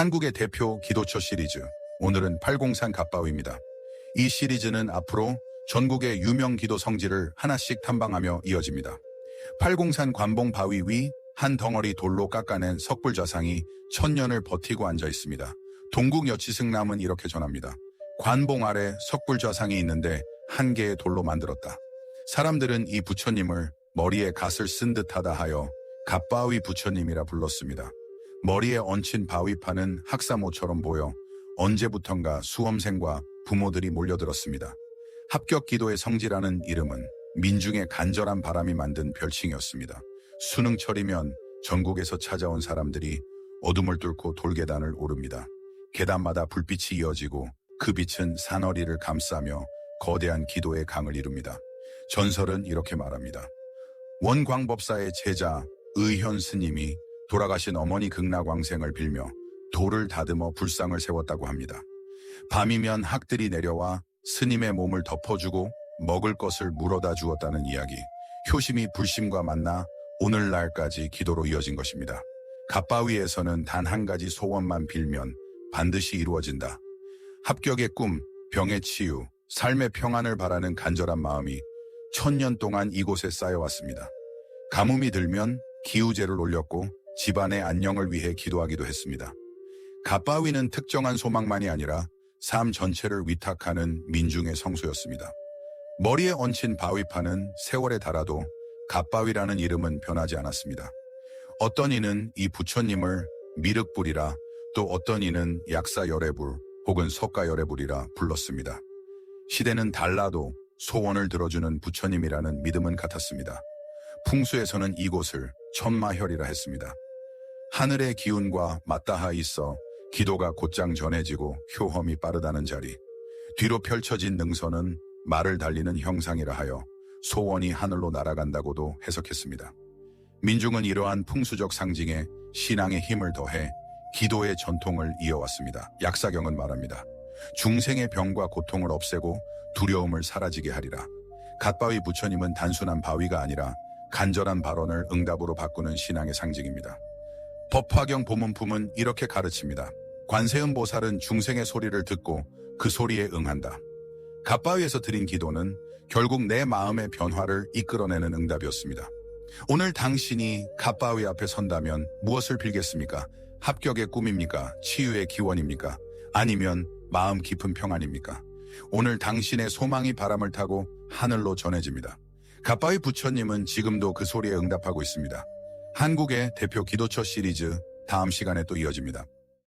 한국의 대표 기도처 시리즈. 오늘은 팔공산 갑바위입니다. 이 시리즈는 앞으로 전국의 유명 기도 성지를 하나씩 탐방하며 이어집니다. 팔공산 관봉 바위 위 한 덩어리 돌로 깎아낸 석불 좌상이 천년을 버티고 앉아 있습니다. 동국 여치승남은 이렇게 전합니다. 관봉 아래 석불 좌상이 있는데 한 개의 돌로 만들었다. 사람들은 이 부처님을 머리에 갓을 쓴 듯하다 하여 갑바위 부처님이라 불렀습니다. 머리에 얹힌 바위판은 학사모처럼 보여 언제부턴가 수험생과 부모들이 몰려들었습니다. 합격 기도의 성지라는 이름은 민중의 간절한 바람이 만든 별칭이었습니다. 수능철이면 전국에서 찾아온 사람들이 어둠을 뚫고 돌계단을 오릅니다. 계단마다 불빛이 이어지고 그 빛은 산허리를 감싸며 거대한 기도의 강을 이룹니다. 전설은 이렇게 말합니다. 원광법사의 제자 의현 스님이 돌아가신 어머니 극락왕생을 빌며 돌을 다듬어 불상을 세웠다고 합니다. 밤이면 학들이 내려와 스님의 몸을 덮어주고 먹을 것을 물어다 주었다는 이야기. 효심이 불심과 만나 오늘날까지 기도로 이어진 것입니다. 갑바위에서는 단 한 가지 소원만 빌면 반드시 이루어진다. 합격의 꿈, 병의 치유, 삶의 평안을 바라는 간절한 마음이 천년 동안 이곳에 쌓여왔습니다. 가뭄이 들면 기우제를 올렸고 집안의 안녕을 위해 기도하기도 했습니다. 갑바위는 특정한 소망만이 아니라 삶 전체를 위탁하는 민중의 성소였습니다. 머리에 얹힌 바위판은 세월에 달아도 갑바위라는 이름은 변하지 않았습니다. 어떤 이는 이 부처님을 미륵불이라 또 어떤 이는 약사열애불 혹은 석가열애불이라 불렀습니다. 시대는 달라도 소원을 들어주는 부처님이라는 믿음은 같았습니다. 풍수에서는 이곳을 천마혈이라 했습니다. 하늘의 기운과 맞닿아 있어 기도가 곧장 전해지고 효험이 빠르다는 자리. 뒤로 펼쳐진 능선은 말을 달리는 형상이라 하여 소원이 하늘로 날아간다고도 해석했습니다. 민중은 이러한 풍수적 상징에 신앙의 힘을 더해 기도의 전통을 이어왔습니다. 약사경은 말합니다. 중생의 병과 고통을 없애고 두려움을 사라지게 하리라. 갓바위 부처님은 단순한 바위가 아니라 간절한 발언을 응답으로 바꾸는 신앙의 상징입니다. 법화경 보문품은 이렇게 가르칩니다. 관세음 보살은 중생의 소리를 듣고 그 소리에 응한다. 갓바위에서 드린 기도는 결국 내 마음의 변화를 이끌어내는 응답이었습니다. 오늘 당신이 갓바위 앞에 선다면 무엇을 빌겠습니까? 합격의 꿈입니까? 치유의 기원입니까? 아니면 마음 깊은 평안입니까? 오늘 당신의 소망이 바람을 타고 하늘로 전해집니다. 갓바위 부처님은 지금도 그 소리에 응답하고 있습니다. 한국의 대표 기도처 시리즈 다음 시간에 또 이어집니다.